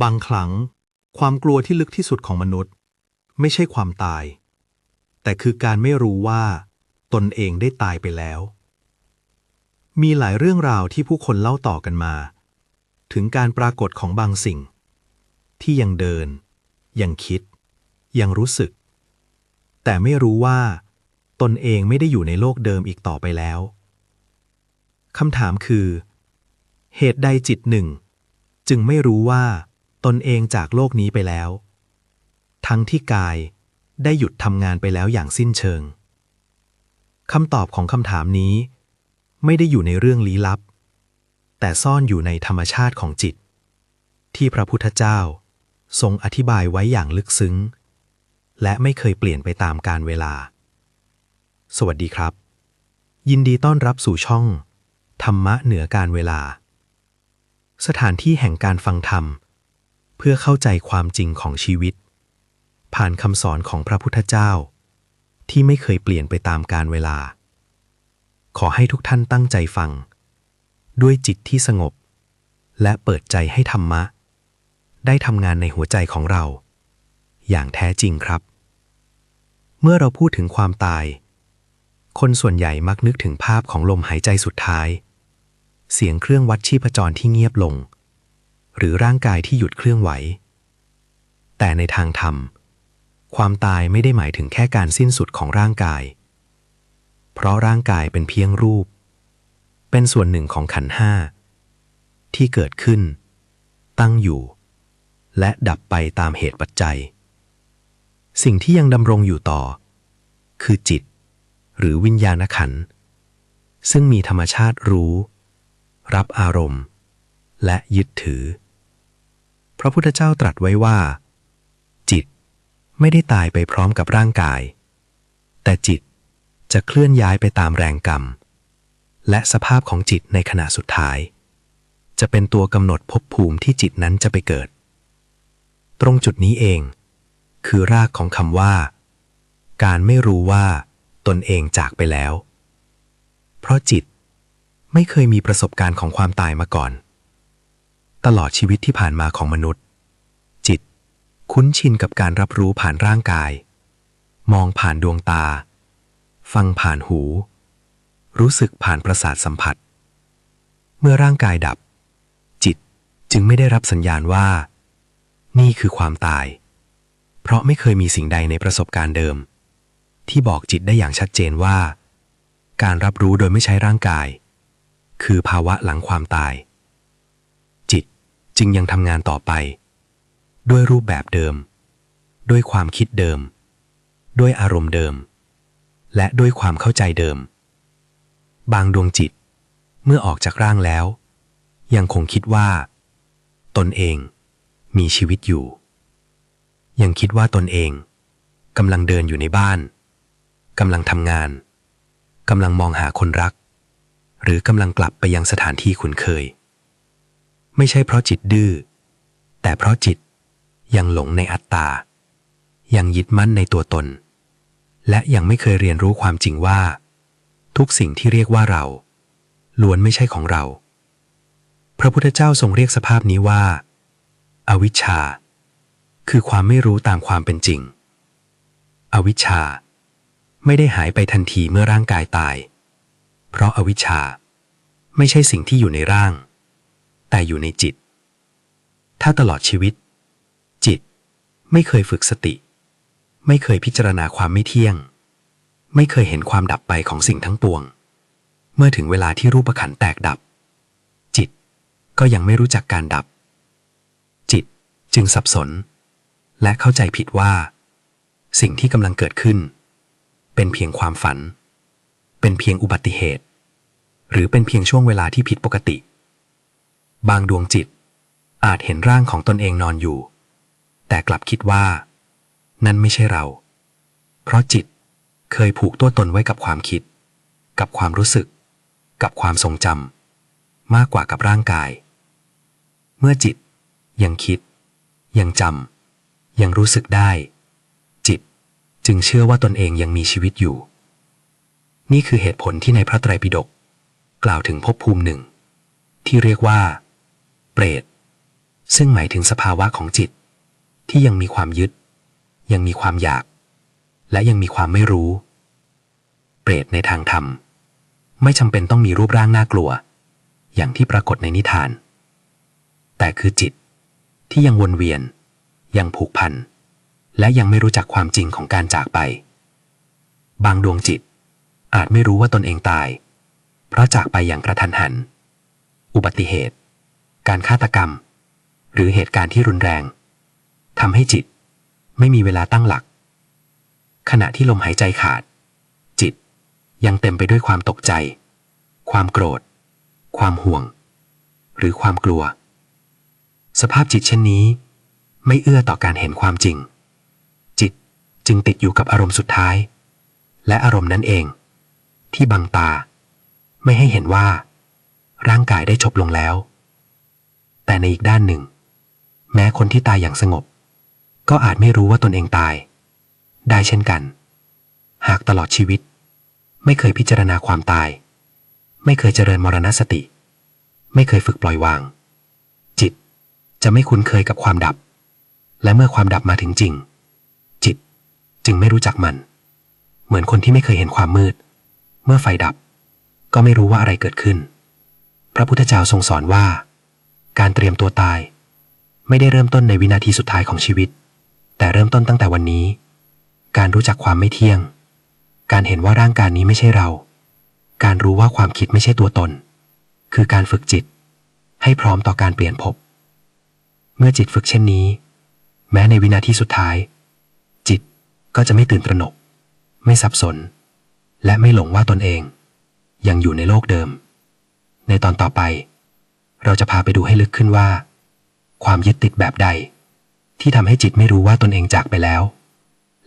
บางครั้ง ความกลัวที่ลึกที่สุดของมนุษย์ ไม่ใช่ความตาย แต่คือการไม่รู้ว่า ตนเองได้ตายไปแล้ว มีหลายเรื่องราวที่ผู้คนเล่าต่อกันมา ถึงการปรากฏของบางสิ่ง ที่ยังเดิน ยังคิด ยังรู้สึก แต่ไม่รู้ว่า ตนเองไม่ได้อยู่ในโลกเดิมอีกต่อไปแล้วคำถามคือ เหตุใดจิตหนึ่ง จึงไม่รู้ว่า ตนเองจากโลกนี้ไปแล้ว ทั้งที่กายได้หยุดทำงานไปแล้วอย่างสิ้นเชิงคำตอบของคำถามนี้ ไม่ได้อยู่ในเรื่องลี้ลับ แต่ซ่อนอยู่ในธรรมชาติของจิต ที่พระพุทธเจ้าทรงอธิบายไว้อย่างลึกซึ้ง และไม่เคยเปลี่ยนไปตามกาลเวลา สวัสดีครับ ยินดีต้อนรับสู่ช่อง ธรรมะเหนือการเวลา สถานที่แห่งการฟังธรรม พื่อเข้าใจความจริงของชีวิต ผ่านคำสอนของพระพุทธเจ้า ที่ไม่เคยเปลี่ยนไปตามกาลเวลา ขอให้ทุกท่านตั้งใจฟัง ด้วยจิตที่สงบ และเปิดใจให้ธรรมะ ได้ทำงานในหัวใจของเรา อย่างแท้จริงครับ เมื่อเราพูดถึงความตาย คนส่วนใหญ่มักนึกถึงภาพของลมหายใจสุดท้าย เสียงเครื่องวัดชีพจรที่เงียบลง หรือร่างกายที่หยุดเคลื่อนไหว แต่ในทางธรรม ความตายไม่ได้หมายถึงแค่การสิ้นสุดของร่างกาย เพราะร่างกายเป็นเพียงรูป เป็นส่วนหนึ่งของขันห้า ที่เกิดขึ้น ตั้งอยู่ และดับไปตามเหตุปัจจัย สิ่งที่ยังดำรงอยู่ต่อ คือจิต หรือวิญญาณขันธ์ซึ่งมีธรรมชาติรู้ รับอารมณ์ และยึดถือ พระพุทธเจ้าตรัสไว้ว่า จิตไม่ได้ตายไปพร้อมกับร่างกาย แต่จิตจะเคลื่อนย้ายไปตามแรงกรรม และสภาพของจิตในขณะสุดท้าย จะเป็นตัวกำหนดภพภูมิที่จิตนั้นจะไปเกิด ตรงจุดนี้เอง คือรากของคำว่า การไม่รู้ว่าตนเองจากไปแล้ว เพราะจิตไม่เคยมีประสบการณ์ของความตายมาก่อน ตลอดชีวิตที่ผ่านมาของมนุษย์ จิต คุ้นชินกับการรับรู้ผ่านร่างกาย มองผ่านดวงตา ฟังผ่านหู รู้สึกผ่านประสาทสัมผัส เมื่อร่างกายดับ จิตจึงไม่ได้รับสัญญาณว่า นี่คือความตาย เพราะไม่เคยมีสิ่งใดในประสบการณ์เดิม ที่บอกจิตได้อย่างชัดเจนว่า การรับรู้โดยไม่ใช้ร่างกาย คือภาวะหลังความตาย จึงยังทำงานต่อไป ด้วยรูปแบบเดิม ด้วยความคิดเดิม ด้วยอารมณ์เดิม และด้วยความเข้าใจเดิม บางดวงจิต เมื่อออกจากร่างแล้ว ยังคงคิดว่า ตนเองมีชีวิตอยู่ ยังคิดว่าตนเองกำลังเดินอยู่ในบ้านกำลังทำงานกำลังมองหาคนรัก หรือกำลังกลับไปยังสถานที่คุ้นเคย ไม่ใช่เพราะจิตดื้อ แต่เพราะจิตยังหลงในอัตตา ยังยึดมั่นในตัวตน และยังไม่เคยเรียนรู้ความจริงว่า ทุกสิ่งที่เรียกว่าเรา ล้วนไม่ใช่ของเรา พระพุทธเจ้าทรงเรียกสภาพนี้ว่า อวิชชา คือความไม่รู้ตามความเป็นจริง อวิชชา ไม่ได้หายไปทันทีเมื่อร่างกายตาย เพราะอาวิชชา ไม่ใช่สิ่งที่อยู่ในร่าง แต่อยู่ในจิต ถ้าตลอดชีวิต จิตไม่เคยฝึกสติ ไม่เคยพิจารณาความไม่เที่ยง ไม่เคยเห็นความดับไปของสิ่งทั้งปวง เมื่อถึงเวลาที่รูปขันแตกดับ จิตก็ยังไม่รู้จักการดับ จิตจึงสับสน และเข้าใจผิดว่า สิ่งที่กำลังเกิดขึ้น เป็นเพียงความฝัน เป็นเพียงอุบัติเหตุ หรือเป็นเพียงช่วงเวลาที่ผิดปกติ บางดวงจิต อาจเห็นร่างของตนเองนอนอยู่ แต่กลับคิดว่า นั่นไม่ใช่เรา เพราะจิตเคยผูกตัวตนไว้กับความคิด กับความรู้สึก กับความทรงจำมากกว่ากับร่างกาย เมื่อจิตยังคิด ยังจำยังรู้สึกได้ จิตจึงเชื่อว่าตนเองยังมีชีวิตอยู่ นี่คือเหตุผลที่ในพระไตรปิฎกกล่าวถึงภพภูมิหนึ่ง ที่เรียกว่า เปรต ซึ่งหมายถึงสภาวะของจิต ที่ยังมีความยึด ยังมีความอยาก และยังมีความไม่รู้ เปรตในทางธรรม ไม่จำเป็นต้องมีรูปร่างน่ากลัว อย่างที่ปรากฏในนิทาน แต่คือจิตที่ยังวนเวียน ยังผูกพัน และยังไม่รู้จักความจริงของการจากไป บางดวงจิตอาจไม่รู้ว่าตนเองตาย เพราะจากไปอย่างกระทันหัน อุบัติเหตุ การฆาตกรรม หรือเหตุการณ์ที่รุนแรงทำให้จิต ไม่มีเวลาตั้งหลัก ขณะที่ลมหายใจขาด จิตยังเต็มไปด้วยความตกใจ ความโกรธ ความห่วง หรือความกลัว สภาพจิตเช่นนี้ ไม่เอื้อต่อการเห็นความจริง จิตจึงติดอยู่กับอารมณ์สุดท้าย และอารมณ์นั้นเอง ที่บังตา ไม่ให้เห็นว่า ร่างกายได้จบลงแล้ว แต่ในอีกด้านหนึ่ง แม้คนที่ตายอย่างสงบ ก็อาจไม่รู้ว่าตนเองตาย ได้เช่นกัน หากตลอดชีวิต ไม่เคยพิจารณาความตาย ไม่เคยเจริญมรณสติ ไม่เคยฝึกปล่อยวาง จิตจะไม่คุ้นเคยกับความดับ และเมื่อความดับมาถึงจริง จิตจึงไม่รู้จักมัน เหมือนคนที่ไม่เคยเห็นความมืด เมื่อไฟดับ ก็ไม่รู้ว่าอะไรเกิดขึ้น พระพุทธเจ้าทรงสอนว่า การเตรียมตัวตาย ไม่ได้เริ่มต้นในวินาทีสุดท้ายของชีวิต แต่เริ่มต้นตั้งแต่วันนี้ การรู้จักความไม่เที่ยง การเห็นว่าร่างกายนี้ไม่ใช่เรา การรู้ว่าความคิดไม่ใช่ตัวตน คือการฝึกจิต ให้พร้อมต่อการเปลี่ยนภพเมื่อจิตฝึกเช่นนี้ แม้ในวินาทีสุดท้าย จิตก็จะไม่ตื่นตระหนก ไม่สับสน และไม่หลงว่าตนเอง ยังอยู่ในโลกเดิม ในตอนต่อไป เราจะพาไปดูให้ลึกขึ้นว่า ความยึดติดแบบใด ที่ทำให้จิตไม่รู้ว่าตนเองจากไปแล้ว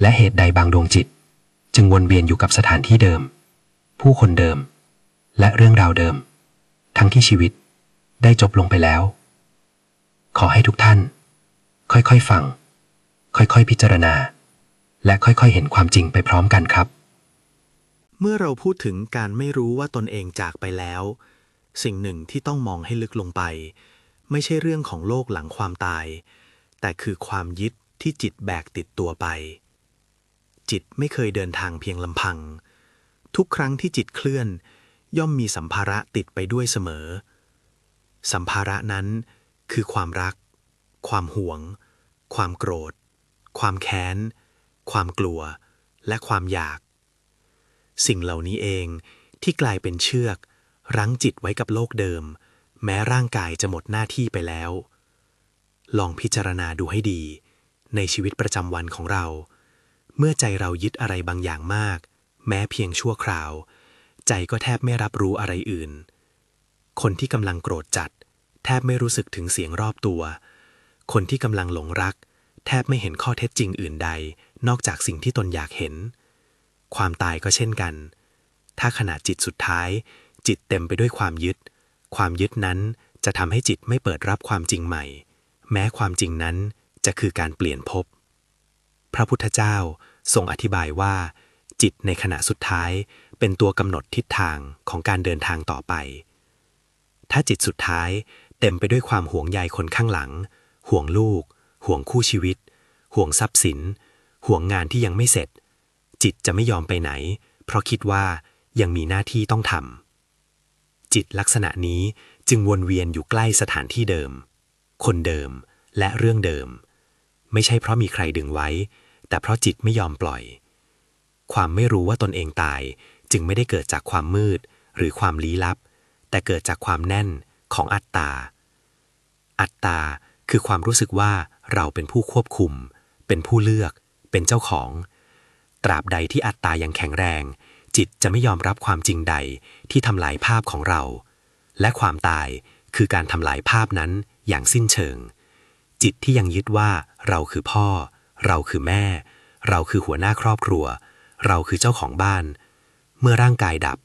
และเหตุใดบางดวงจิต จึงวนเวียนอยู่กับสถานที่เดิม ผู้คนเดิม และเรื่องราวเดิม ทั้งที่ชีวิตได้จบลงไปแล้ว ขอให้ทุกท่าน ค่อยๆฟัง ค่อยๆพิจารณา และค่อยๆเห็นความจริงไปพร้อมกันครับ เมื่อเราพูดถึงการไม่รู้ว่าตนเองจากไปแล้ว สิ่งหนึ่งที่ต้องมองให้ลึกลงไป ไม่ใช่เรื่องของโลกหลังความตาย แต่คือความยึดที่จิตแบกติดตัวไป จิตไม่เคยเดินทางเพียงลำพัง ทุกครั้งที่จิตเคลื่อน ย่อมมีสัมภาระติดไปด้วยเสมอ สัมภาระนั้นคือความรัก ความหวง ความโกรธ ความแค้น ความกลัว และความอยาก สิ่งเหล่านี้เองที่กลายเป็นเชือก รั้งจิตไว้กับโลกเดิม แม้ร่างกายจะหมดหน้าที่ไปแล้ว ลองพิจารณาดูให้ดี ในชีวิตประจำวันของเรา เมื่อใจเรายึดอะไรบางอย่างมาก แม้เพียงชั่วคราว ใจก็แทบไม่รับรู้อะไรอื่น คนที่กำลังโกรธจัด แทบไม่รู้สึกถึงเสียงรอบตัว คนที่กำลังหลงรัก แทบไม่เห็นข้อเท็จจริงอื่นใด นอกจากสิ่งที่ตนอยากเห็น ความตายก็เช่นกัน ถ้าขณะจิตสุดท้าย จิตเต็มไปด้วยความยึด ความยึดนั้นจะทำให้จิตไม่เปิดรับความจริงใหม่ แม้ความจริงนั้นจะคือการเปลี่ยนภพพระพุทธเจ้าทรงอธิบายว่า จิตในขณะสุดท้ายเป็นตัวกำหนดทิศทางของการเดินทางต่อไป ถ้าจิตสุดท้ายเต็มไปด้วยความห่วงใยคนข้างหลัง ห่วงลูก ห่วงคู่ชีวิต ห่วงทรัพย์สิน ห่วงงานที่ยังไม่เสร็จ จิตจะไม่ยอมไปไหน เพราะคิดว่ายังมีหน้าที่ต้องทำ จิตลักษณะนี้จึงวนเวียนอยู่ใกล้สถานที่เดิม คนเดิมและเรื่องเดิม ไม่ใช่เพราะมีใครดึงไว้ แต่เพราะจิตไม่ยอมปล่อย ความไม่รู้ว่าตนเองตายจึงไม่ได้เกิดจากความมืดหรือความลี้ลับ แต่เกิดจากความแน่นของอัตตา อัตตาคือความรู้สึกว่าเราเป็นผู้ควบคุม เป็นผู้เลือก เป็นเจ้าของ ตราบใดที่อัตตายังแข็งแรง จิตจะไม่ยอมรับความจริงใดที่ทำลายภาพของเรา และความตายคือการทำลายภาพนั้นอย่างสิ้นเชิง จิตที่ยังยึดว่าเราคือพ่อ เราคือแม่ เราคือหัวหน้าครอบครัว เราคือเจ้าของบ้าน เมื่อร่างกายดับ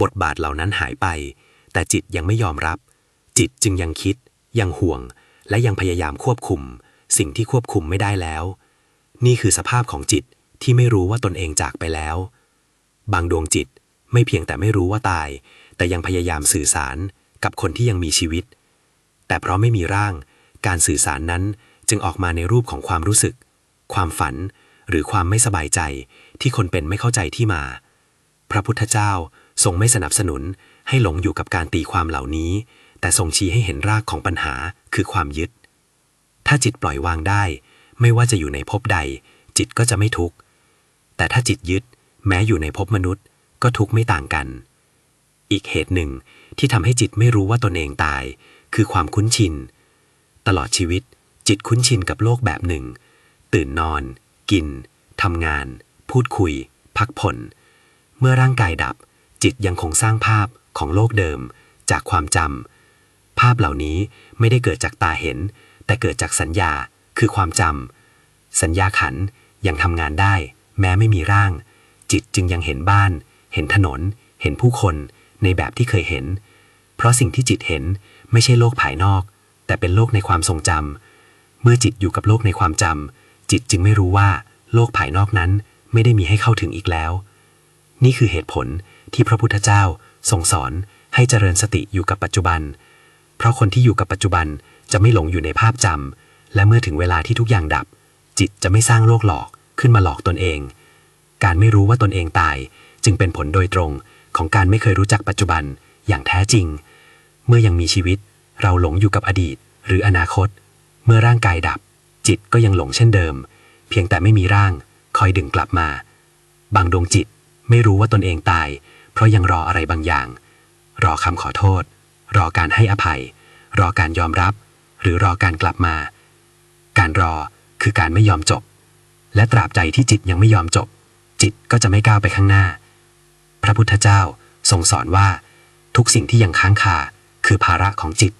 บทบาทเหล่านั้นหายไป แต่จิตยังไม่ยอมรับ จิตจึงยังคิด ยังห่วง และยังพยายามควบคุม สิ่งที่ควบคุมไม่ได้แล้ว นี่คือสภาพของจิตที่ไม่รู้ว่าตนเองจากไปแล้ว บางดวงจิตไม่เพียงแต่ไม่รู้ว่าตาย แต่ยังพยายามสื่อสารกับคนที่ยังมีชีวิต แต่เพราะไม่มีร่าง การสื่อสารนั้นจึงออกมาในรูปของความรู้สึก ความฝัน หรือความไม่สบายใจที่คนเป็นไม่เข้าใจที่มา พระพุทธเจ้าทรงไม่สนับสนุนให้หลงอยู่กับการตีความเหล่านี้ แต่ทรงชี้ให้เห็นรากของปัญหาคือความยึด ถ้าจิตปล่อยวางได้ ไม่ว่าจะอยู่ในภพใด จิตก็จะไม่ทุกข์ แต่ถ้าจิตยึด แม้อยู่ในภพมนุษย์ก็ทุกข์ไม่ต่างกัน อีกเหตุหนึ่งที่ทำให้จิตไม่รู้ว่าตนเองตาย คือความคุ้นชิน ตลอดชีวิต จิตคุ้นชินกับโลกแบบหนึ่ง ตื่นนอน กินทำงาน พูดคุย พักผ่อน เมื่อร่างกายดับ จิตยังคงสร้างภาพของโลกเดิม จากความจำภาพเหล่านี้ไม่ได้เกิดจากตาเห็น แต่เกิดจากสัญญาคือความจำสัญญาขันยังทำงานได้ แม้ไม่มีร่าง จิตจึงยังเห็นบ้าน เห็นถนน เห็นผู้คนในแบบที่เคยเห็น เพราะสิ่งที่จิตเห็นไม่ใช่โลกภายนอก แต่เป็นโลกในความทรงจำเมื่อจิตอยู่กับโลกในความจำจิตจึงไม่รู้ว่าโลกภายนอกนั้นไม่ได้มีให้เข้าถึงอีกแล้ว นี่คือเหตุผลที่พระพุทธเจ้าทรงสอนให้เจริญสติอยู่กับปัจจุบัน เพราะคนที่อยู่กับปัจจุบันจะไม่หลงอยู่ในภาพจำและเมื่อถึงเวลาที่ทุกอย่างดับ จิตจะไม่สร้างโลกหลอกขึ้นมาหลอกตนเอง การไม่รู้ว่าตนเองตาย จึงเป็นผลโดยตรงของการไม่เคยรู้จักปัจจุบันอย่างแท้จริง เมื่อยังมีชีวิต เราหลงอยู่กับอดีต หรืออนาคต เมื่อร่างกายดับ จิตก็ยังหลงเช่นเดิม เพียงแต่ไม่มีร่าง คอยดึงกลับมา บางดวงจิตไม่รู้ว่าตนเองตาย เพราะยังรออะไรบางอย่าง รอคำขอโทษ รอการให้อภัย รอการยอมรับ หรือรอการกลับมา การรอคือการไม่ยอมจบ และตราบใดที่จิตยังไม่ยอมจบ จิตก็จะไม่ก้าวไปข้างหน้า พระพุทธเจ้าทรงสอนว่า ทุกสิ่งที่ยังค้างคาคือภาระของจิต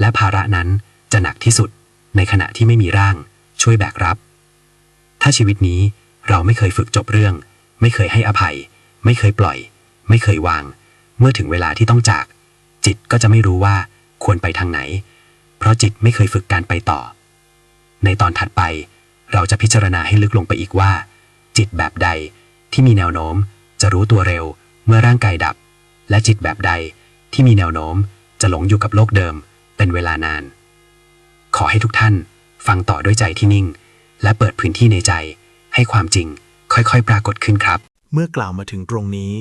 และภาระนั้นจะหนักที่สุดในขณะที่ไม่มีร่าง ช่วยแบกรับ ถ้าชีวิตนี้เราไม่เคยฝึกจบเรื่อง ไม่เคยให้อภัย ไม่เคยปล่อย ไม่เคยวาง เมื่อถึงเวลาที่ต้องจาก จิตก็จะไม่รู้ว่าควรไปทางไหน เพราะจิตไม่เคยฝึกการไปต่อ ในตอนถัดไปเราจะพิจารณาให้ลึกลงไปอีกว่า จิตแบบใดที่มีแนวโน้มจะรู้ตัวเร็วเมื่อร่างกายดับ และจิตแบบใดที่มีแนวโน้มจะหลงอยู่กับโลกเดิมเป็นเวลานาน ขอให้ทุกท่านฟังต่อด้วยใจที่นิ่ง และเปิดพื้นที่ในใจให้ความจริงค่อยๆ ปรากฏขึ้นครับ เมื่อกล่าวมาถึงตรงนี้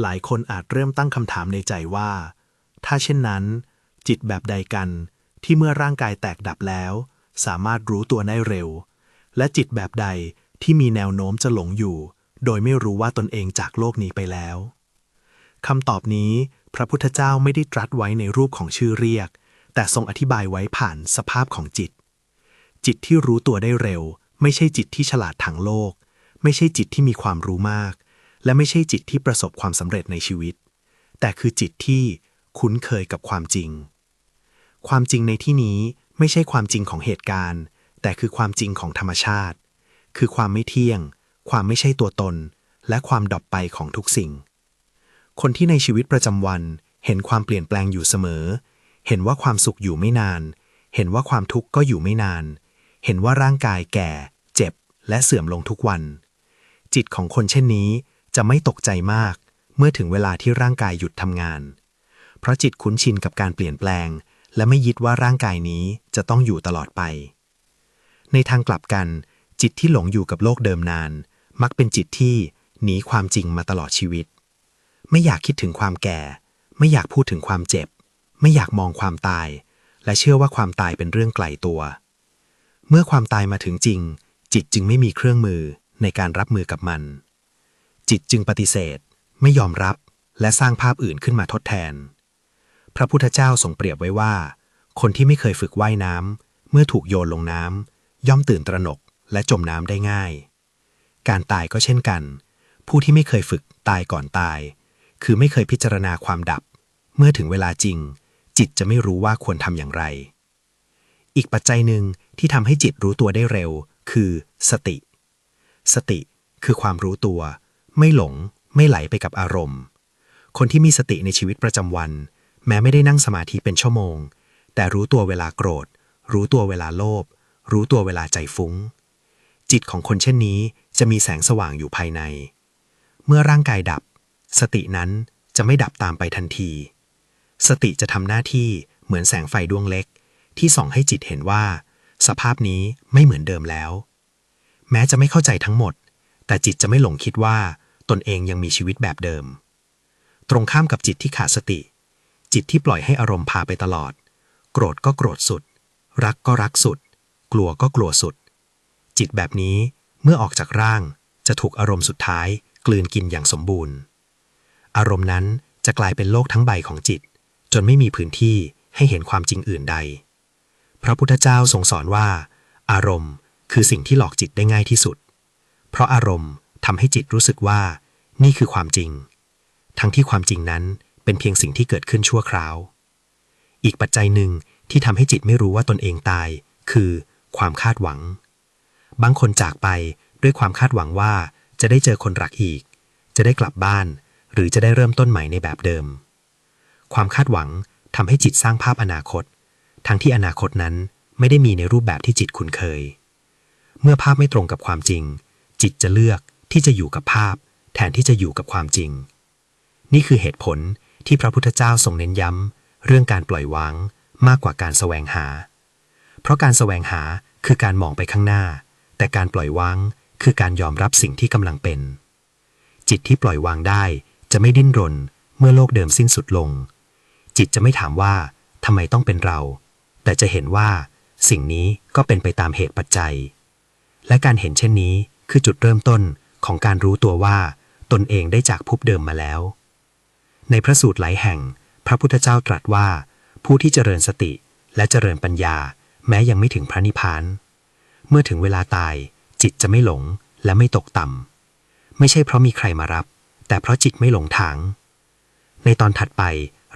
หลายคนอาจเริ่มตั้งคำถามในใจว่า ถ้าเช่นนั้น จิตแบบใดกันที่เมื่อร่างกายแตกดับแล้ว สามารถรู้ตัวได้เร็ว และจิตแบบใด ที่มีแนวโน้มจะหลงอยู่ โดยไม่รู้ว่าตนเองจากโลกนี้ไปแล้วคำตอบนี้พระพุทธเจ้าไม่ได้ตรัสไว้ในรูปของชื่อเรียก แต่ทรงอธิบายไว้ผ่านสภาพของจิต จิตที่รู้ตัวได้เร็ว ไม่ใช่จิตที่ฉลาดทางโลก ไม่ใช่จิตที่มีความรู้มาก และไม่ใช่จิตที่ประสบความสำเร็จในชีวิต แต่คือจิตที่คุ้นเคยกับความจริง ความจริงในที่นี้ไม่ใช่ความจริงของเหตุการณ์ แต่คือความจริงของธรรมชาติ คือความไม่เที่ยง ความไม่ใช่ตัวตน และความดับไปของทุกสิ่ง คนที่ในชีวิตประจำวันเห็นความเปลี่ยนแปลงอยู่เสมอ เห็นว่าความสุขอยู่ไม่นาน เห็นว่าความทุกข์ก็อยู่ไม่นาน เห็นว่าร่างกายแก่ เจ็บ และเสื่อมลงทุกวัน จิตของคนเช่นนี้จะไม่ตกใจมาก เมื่อถึงเวลาที่ร่างกายหยุดทำงาน เพราะจิตคุ้นชินกับการเปลี่ยนแปลง และไม่ยึดว่าร่างกายนี้จะต้องอยู่ตลอดไป ในทางกลับกัน จิตที่หลงอยู่กับโลกเดิมนาน มักเป็นจิตที่หนีความจริงมาตลอดชีวิต ไม่อยากคิดถึงความแก่ ไม่อยากพูดถึงความเจ็บ ไม่อยากมองความตาย และเชื่อว่าความตายเป็นเรื่องไกลตัว เมื่อความตายมาถึงจริง จิตจึงไม่มีเครื่องมือในการรับมือกับมัน จิตจึงปฏิเสธ ไม่ยอมรับและสร้างภาพอื่นขึ้นมาทดแทน พระพุทธเจ้าทรงเปรียบไว้ว่า คนที่ไม่เคยฝึกว่ายน้ำเมื่อถูกโยนลงน้ำย่อมตื่นตระหนก และจมน้ำได้ง่าย การตายก็เช่นกัน ผู้ที่ไม่เคยฝึกตายก่อนตาย คือไม่เคยพิจารณาความดับ เมื่อถึงเวลาจริง จิตจะไม่รู้ว่าควรทำอย่างไร อีกปัจจัยหนึ่งที่ทำให้จิตรู้ตัวได้เร็ว คือ สติ สติคือความรู้ตัว ไม่หลง ไม่ไหลไปกับอารมณ์ คนที่มีสติในชีวิตประจำวัน แม้ไม่ได้นั่งสมาธิเป็นชั่วโมง แต่รู้ตัวเวลาโกรธ รู้ตัวเวลาโลภรู้ตัวเวลาใจฟุ้ง จิตของคนเช่นนี้จะมีแสงสว่างอยู่ภายใน เมื่อร่างกายดับ สตินั้นจะไม่ดับตามไปทันที สติจะทำหน้าที่เหมือนแสงไฟดวงเล็ก ที่ส่องให้จิตเห็นว่า สภาพนี้ไม่เหมือนเดิมแล้ว แม้จะไม่เข้าใจทั้งหมด แต่จิตจะไม่หลงคิดว่า ตนเองยังมีชีวิตแบบเดิม ตรงข้ามกับจิตที่ขาดสติ จิตที่ปล่อยให้อารมณ์พาไปตลอด โกรธก็โกรธสุด รักก็รักสุด กลัวก็กลัวสุด จิตแบบนี้เมื่อออกจากร่างจะถูกอารมณ์สุดท้ายกลืนกินอย่างสมบูรณ์ อารมณ์นั้นจะกลายเป็นโลกทั้งใบของจิต จนไม่มีพื้นที่ให้เห็นความจริงอื่นใด พระพุทธเจ้าทรงสอนว่า อารมณ์คือสิ่งที่หลอกจิตได้ง่ายที่สุด เพราะอารมณ์ทำให้จิตรู้สึกว่า นี่คือความจริง ทั้งที่ความจริงนั้นเป็นเพียงสิ่งที่เกิดขึ้นชั่วคราว อีกปัจจัยหนึ่งที่ทำให้จิตไม่รู้ว่าตนเองตาย คือ ความคาดหวัง บางคนจากไปด้วยความคาดหวังว่าจะได้เจอคนรักอีก จะได้กลับบ้าน หรือจะได้เริ่มต้นใหม่ในแบบเดิม ความคาดหวังทำให้จิตสร้างภาพอนาคต ทั้งที่อนาคตนั้นไม่ได้มีในรูปแบบที่จิตคุ้นเคย เมื่อภาพไม่ตรงกับความจริง จิตจะเลือกที่จะอยู่กับภาพ แทนที่จะอยู่กับความจริง นี่คือเหตุผลที่พระพุทธเจ้าทรงเน้นย้ำ เรื่องการปล่อยวางมากกว่าการแสวงหา เพราะการแสวงหาคือการมองไปข้างหน้า แต่การปล่อยวางคือการยอมรับสิ่งที่กำลังเป็น จิตที่ปล่อยวางได้จะไม่ดิ้นรนเมื่อโลกเดิมสิ้นสุดลง จิตจะไม่ถามว่าทำไมต้องเป็นเรา แต่จะเห็นว่า สิ่งนี้ก็เป็นไปตามเหตุปัจจัย และการเห็นเช่นนี้คือจุดเริ่มต้นของการรู้ตัวว่า ตนเองได้จากภพเดิมมาแล้ว ในพระสูตรหลายแห่ง พระพุทธเจ้าตรัสว่า ผู้ที่เจริญสติและเจริญปัญญา แม้ยังไม่ถึงพระนิพพาน เมื่อถึงเวลาตาย จิตจะไม่หลงและไม่ตกต่ำ ไม่ใช่เพราะมีใครมารับ แต่เพราะจิตไม่หลงทาง ในตอนถัดไป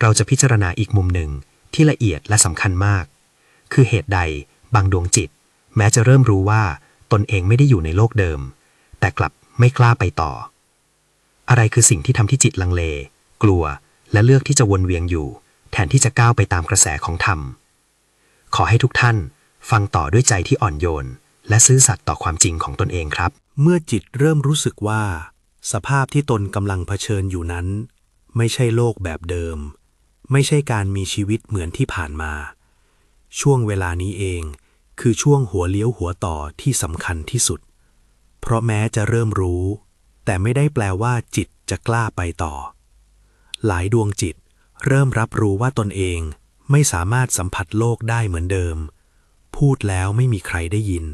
เราจะพิจารณาอีกมุมหนึ่งที่ละเอียดและสำคัญมาก คือเหตุใดบางดวงจิต แม้จะเริ่มรู้ว่าตนเองไม่ได้อยู่ในโลกเดิม แต่กลับไม่กล้าไปต่อ อะไรคือสิ่งที่ทำที่จิตลังเล กลัวและเลือกที่จะวนเวียนอยู่ แทนที่จะก้าวไปตามกระแสของธรรม ขอให้ทุกท่านฟังต่อด้วยใจที่อ่อนโยน และซื่อสัตย์ต่อความจริงของตนเองครับ เมื่อจิตเริ่มรู้สึกว่า สภาพที่ตนกำลังเผชิญอยู่นั้น ไม่ใช่โลกแบบเดิม ไม่ใช่การมีชีวิตเหมือนที่ผ่านมา ช่วงเวลานี้เอง คือช่วงหัวเลี้ยวหัวต่อที่สำคัญที่สุด เพราะแม้จะเริ่มรู้ แต่ไม่ได้แปลว่าจิตจะกล้าไปต่อ หลายดวงจิตเริ่มรับรู้ว่าตนเองไม่สามารถสัมผัสโลกได้เหมือนเดิม พูดแล้วไม่มีใครได้ยิน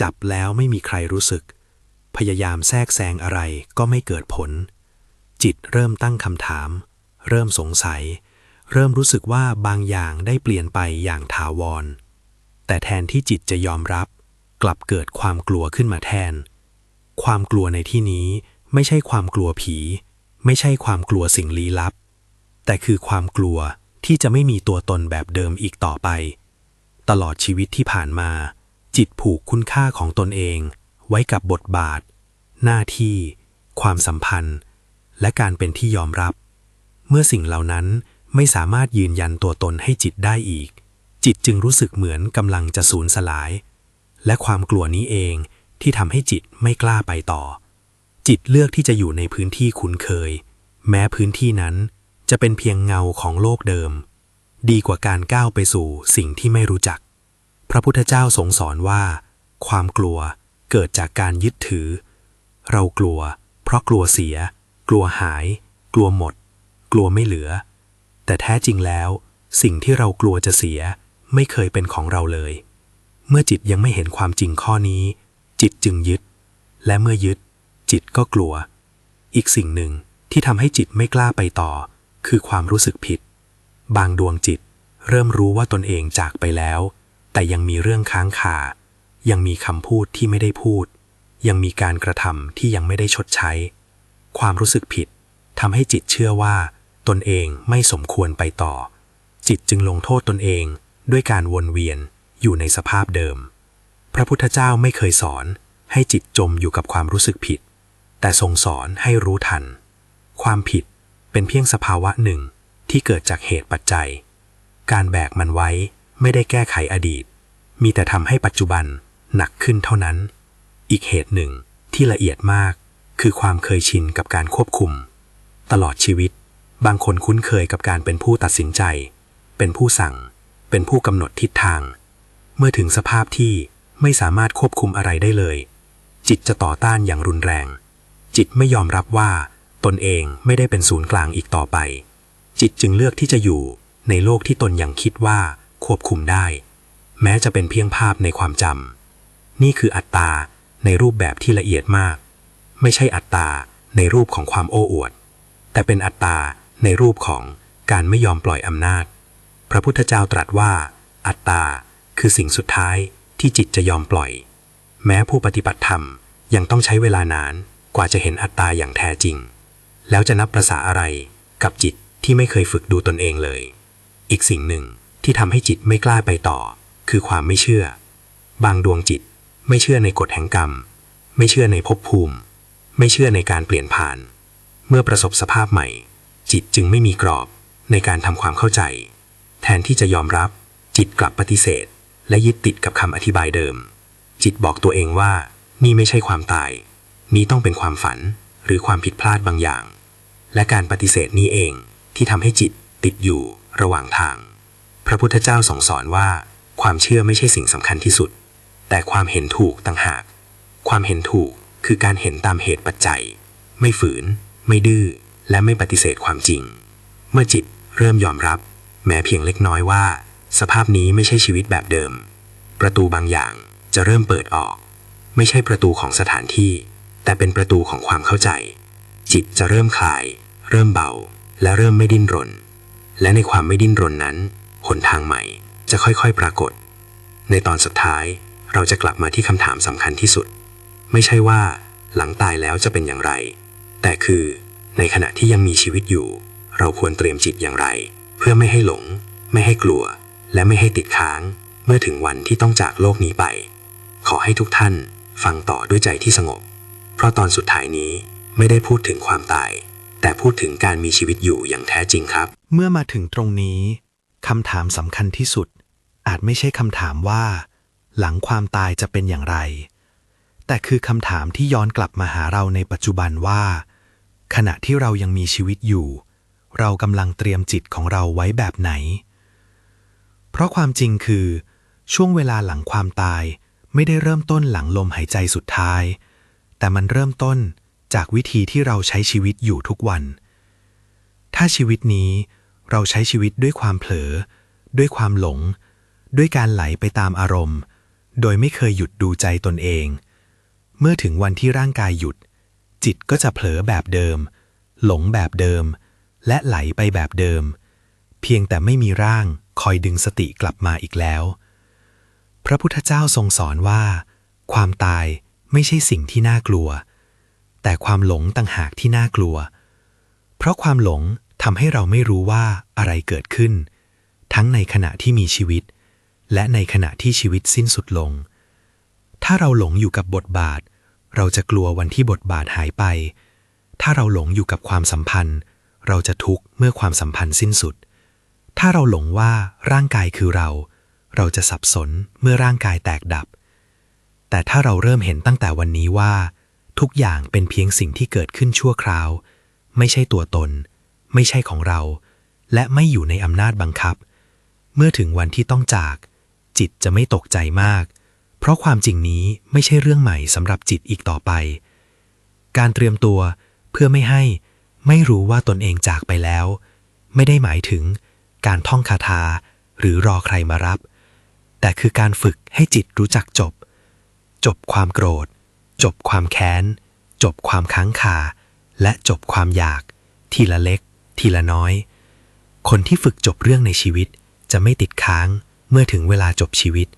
จับแล้วไม่มีใครรู้สึก พยายามแทรกแซงอะไรก็ไม่เกิดผล จิตเริ่มตั้งคำถาม เริ่มสงสัย เริ่มรู้สึกว่าบางอย่างได้เปลี่ยนไปอย่างถาวร แต่แทนที่จิตจะยอมรับ กลับเกิดความกลัวขึ้นมาแทน ความกลัวในที่นี้ไม่ใช่ความกลัวผี ไม่ใช่ความกลัวสิ่งลี้ลับ แต่คือความกลัวที่จะไม่มีตัวตนแบบเดิมอีกต่อไป ตลอดชีวิตที่ผ่านมา จิตผูกคุณค่าของตนเองไว้กับบทบาท หน้าที่ ความสัมพันธ์ และการเป็นที่ยอมรับ เมื่อสิ่งเหล่านั้นไม่สามารถยืนยันตัวตนให้จิตได้อีก จิตจึงรู้สึกเหมือนกำลังจะสูญสลาย และความกลัวนี้เองที่ทำให้จิตไม่กล้าไปต่อ จิตเลือกที่จะอยู่ในพื้นที่คุ้นเคย แม้พื้นที่นั้นจะเป็นเพียงเงาของโลกเดิม ดีกว่าการก้าวไปสู่สิ่งที่ไม่รู้จัก พระพุทธเจ้าทรงสอนว่า ความกลัวเกิดจากการยึดถือ เรากลัว เพราะกลัวเสีย กลัวหาย กลัวหมด กลัวไม่เหลือ แต่แท้จริงแล้ว สิ่งที่เรากลัวจะเสีย ไม่เคยเป็นของเราเลย เมื่อจิตยังไม่เห็นความจริงข้อนี้ จิตจึงยึด และเมื่อยึด จิตก็กลัว อีกสิ่งหนึ่งที่ทำให้จิตไม่กล้าไปต่อ คือความรู้สึกผิด บางดวงจิต เริ่มรู้ว่าตนเองจากไปแล้ว แต่ยังมีเรื่องค้างคา ยังมีคำพูดที่ไม่ได้พูด ยังมีการกระทำที่ยังไม่ได้ชดใช้ ความรู้สึกผิดทำให้จิตเชื่อว่า ตนเองไม่สมควรไปต่อ จิตจึงลงโทษตนเองด้วยการวนเวียนอยู่ในสภาพเดิม พระพุทธเจ้าไม่เคยสอนให้จิตจมอยู่กับความรู้สึกผิด แต่ทรงสอนให้รู้ทัน ความผิดเป็นเพียงสภาวะหนึ่งที่เกิดจากเหตุปัจจัย การแบกมันไว้ ไม่ได้แก้ไขอดีต มีแต่ทำให้ปัจจุบันหนักขึ้นเท่านั้น อีกเหตุหนึ่งที่ละเอียดมาก คือความเคยชินกับการควบคุม ตลอดชีวิต บางคนคุ้นเคยกับการเป็นผู้ตัดสินใจ เป็นผู้สั่ง เป็นผู้กำหนดทิศทาง เมื่อถึงสภาพที่ไม่สามารถควบคุมอะไรได้เลย จิตจะต่อต้านอย่างรุนแรง จิตไม่ยอมรับว่าตนเองไม่ได้เป็นศูนย์กลางอีกต่อไป จิตจึงเลือกที่จะอยู่ในโลกที่ตนยังคิดว่า ควบคุมได้ แม้จะเป็นเพียงภาพในความจำนี่คืออัตตาในรูปแบบที่ละเอียดมาก ไม่ใช่อัตตาในรูปของความโอ้อวด แต่เป็นอัตตาในรูปของการไม่ยอมปล่อยอำนาจ พระพุทธเจ้าตรัสว่า อัตตาคือสิ่งสุดท้ายที่จิตจะยอมปล่อย แม้ผู้ปฏิบัติธรรมยังต้องใช้เวลานานกว่าจะเห็นอัตตาอย่างแท้จริง แล้วจะนับประษาอะไรกับจิตที่ไม่เคยฝึกดูตนเองเลย อีกสิ่งหนึ่ง ที่ทำให้จิตไม่กล้าไปต่อ คือความไม่เชื่อ บางดวงจิตไม่เชื่อในกฎแห่งกรรม ไม่เชื่อในภพภูมิ ไม่เชื่อในการเปลี่ยนผ่าน เมื่อประสบสภาพใหม่ จิตจึงไม่มีกรอบในการทำความเข้าใจ แทนที่จะยอมรับ จิตกลับปฏิเสธ และยึดติดกับคำอธิบายเดิม จิตบอกตัวเองว่านี่ไม่ใช่ความตาย นี่ต้องเป็นความฝันหรือความผิดพลาดบางอย่าง และการปฏิเสธนี้เองที่ทำให้จิตติดอยู่ระหว่างทาง ระพุทธเจ้าทรงสอนว่า ความเชื่อไม่ใช่สิ่งสำคัญที่สุด แต่ความเห็นถูกต่างหาก ความเห็นถูกคือการเห็นตามเหตุปัจจัย ไม่ฝืน ไม่ดื้อ และไม่ปฏิเสธความจริง เมื่อจิตเริ่มยอมรับ แม้เพียงเล็กน้อยว่า สภาพนี้ไม่ใช่ชีวิตแบบเดิม ประตูบางอย่างจะเริ่มเปิดออก ไม่ใช่ประตูของสถานที่ แต่เป็นประตูของความเข้าใจ จิตจะเริ่มคลาย เริ่มเบา และเริ่มไม่ดิ้นรน และในความไม่ดิ้นรนนั้น หนทางใหม่จะค่อยๆปรากฏ ในตอนสุดท้ายเราจะกลับมาที่คำถามสำคัญที่สุด ไม่ใช่ว่าหลังตายแล้วจะเป็นอย่างไร แต่คือในขณะที่ยังมีชีวิตอยู่ เราควรเตรียมจิตอย่างไร เพื่อไม่ให้หลง ไม่ให้กลัว และไม่ให้ติดค้าง เมื่อถึงวันที่ต้องจากโลกนี้ไป ขอให้ทุกท่านฟังต่อด้วยใจที่สงบ เพราะตอนสุดท้ายนี้ไม่ได้พูดถึงความตาย แต่พูดถึงการมีชีวิตอยู่อย่างแท้จริงครับ เมื่อมาถึงตรงนี้ คำถามสำคัญที่สุด อาจไม่ใช่คำถามว่า หลังความตายจะเป็นอย่างไร แต่คือคำถามที่ย้อนกลับมาหาเราในปัจจุบันว่า ขณะที่เรายังมีชีวิตอยู่ เรากำลังเตรียมจิตของเราไว้แบบไหน เพราะความจริงคือ ช่วงเวลาหลังความตายไม่ได้เริ่มต้นหลังลมหายใจสุดท้าย แต่มันเริ่มต้นจากวิธีที่เราใช้ชีวิตอยู่ทุกวัน ถ้าชีวิตนี้ เราใช้ชีวิตด้วยความเผลอ ด้วยความหลง ด้วยการไหลไปตามอารมณ์ โดยไม่เคยหยุดดูใจตนเอง เมื่อถึงวันที่ร่างกายหยุด จิตก็จะเผลอแบบเดิม หลงแบบเดิม และไหลไปแบบเดิม เพียงแต่ไม่มีร่างคอยดึงสติกลับมาอีกแล้ว พระพุทธเจ้าทรงสอนว่า ความตายไม่ใช่สิ่งที่น่ากลัว แต่ความหลงต่างหากที่น่ากลัว เพราะความหลง ทำให้เราไม่รู้ว่าอะไรเกิดขึ้น ทั้งในขณะที่มีชีวิต และในขณะที่ชีวิตสิ้นสุดลง ถ้าเราหลงอยู่กับบทบาท เราจะกลัววันที่บทบาทหายไป ถ้าเราหลงอยู่กับความสัมพันธ์ เราจะทุกข์เมื่อความสัมพันธ์สิ้นสุด ถ้าเราหลงว่าร่างกายคือเรา เราจะสับสนเมื่อร่างกายแตกดับ แต่ถ้าเราเริ่มเห็นตั้งแต่วันนี้ว่า ทุกอย่างเป็นเพียงสิ่งที่เกิดขึ้นชั่วคราว ไม่ใช่ตัวตน ไม่ใช่ของเรา และไม่อยู่ในอำนาจบังคับ เมื่อถึงวันที่ต้องจาก จิตจะไม่ตกใจมาก เพราะความจริงนี้ไม่ใช่เรื่องใหม่สำหรับจิตอีกต่อไป การเตรียมตัวเพื่อไม่ให้ไม่รู้ว่าตนเองจากไปแล้ว ไม่ได้หมายถึงการท่องคาถาหรือรอใครมารับ แต่คือการฝึกให้จิตรู้จักจบ จบความโกรธ จบความแค้น จบความค้างคาและจบความอยากทีละเล็ก ทีละน้อย คนที่ฝึกจบเรื่องในชีวิตจะไม่ติดค้างเมื่อถึงเวลาจบชีวิต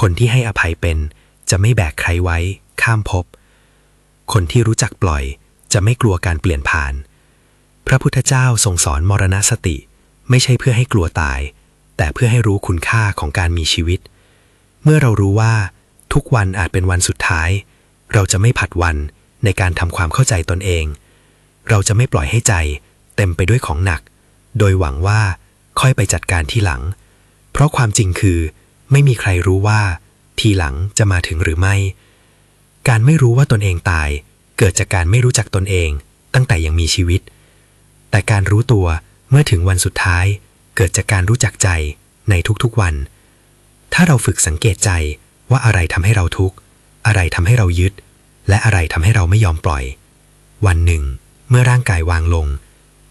คนที่ให้อภัยเป็นจะไม่แบกใครไว้ ข้ามภพ คนที่รู้จักปล่อยจะไม่กลัวการเปลี่ยนผ่าน พระพุทธเจ้าทรงสอนมรณสติ ไม่ใช่เพื่อให้กลัวตาย แต่เพื่อให้รู้คุณค่าของการมีชีวิต เมื่อเรารู้ว่า ทุกวันอาจเป็นวันสุดท้าย เราจะไม่ผัดวันในการทำความเข้าใจตนเอง เราจะไม่ปล่อยให้ใจ เต็มไปด้วยของหนัก โดยหวังว่าค่อยไปจัดการที่หลัง เพราะความจริงคือ ไม่มีใครรู้ว่า ทีหลังจะมาถึงหรือไม่ การไม่รู้ว่าตนเองตาย เกิดจากการไม่รู้จักตนเอง ตั้งแต่ยังมีชีวิต แต่การรู้ตัวเมื่อถึงวันสุดท้าย เกิดจากการรู้จักใจในทุกๆวัน ถ้าเราฝึกสังเกตใจว่าอะไรทำให้เราทุกข์อะไรทำให้เรายึด และอะไรทำให้เราไม่ยอมปล่อย วันหนึ่ง เมื่อร่างกายวางลง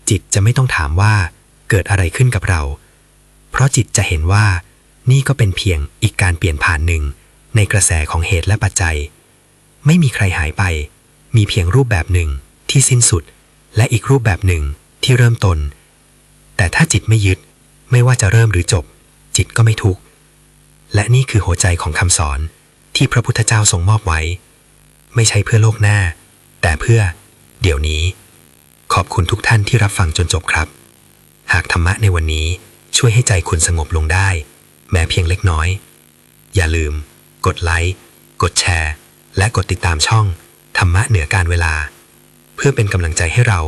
จิตจะไม่ต้องถามว่าเกิดอะไรขึ้นกับเรา เพราะจิตจะเห็นว่านี่ก็เป็นเพียงอีกการเปลี่ยนผ่านหนึ่ง ในกระแสของเหตุและปัจจัย ไม่มีใครหายไป มีเพียงรูปแบบหนึ่งที่สิ้นสุด และอีกรูปแบบหนึ่งที่เริ่มต้น แต่ถ้าจิตไม่ยึดไม่ว่าจะเริ่มหรือจบ จิตก็ไม่ทุกข์ และนี่คือหัวใจของคำสอนที่พระพุทธเจ้าทรงมอบไว้ ไม่ใช่เพื่อโลกหน้า แต่เพื่อเดี๋ยวนี้ ขอบคุณทุกท่านที่รับฟังจนจบครับ หากธรรมะในวันนี้ช่วยให้ใจคุณสงบลงได้ แม้เพียงเล็กน้อย อย่าลืม กดไลค์ กดแชร์ และกดติดตามช่อง ธรรมะเหนือการเวลา เพื่อเป็นกำลังใจให้เรา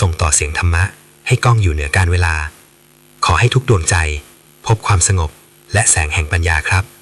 ส่งต่อเสียงธรรมะ ให้ก้องอยู่เหนือการเวลา ขอให้ทุกดวงใจ พบความสงบและแสงแห่งปัญญาครับ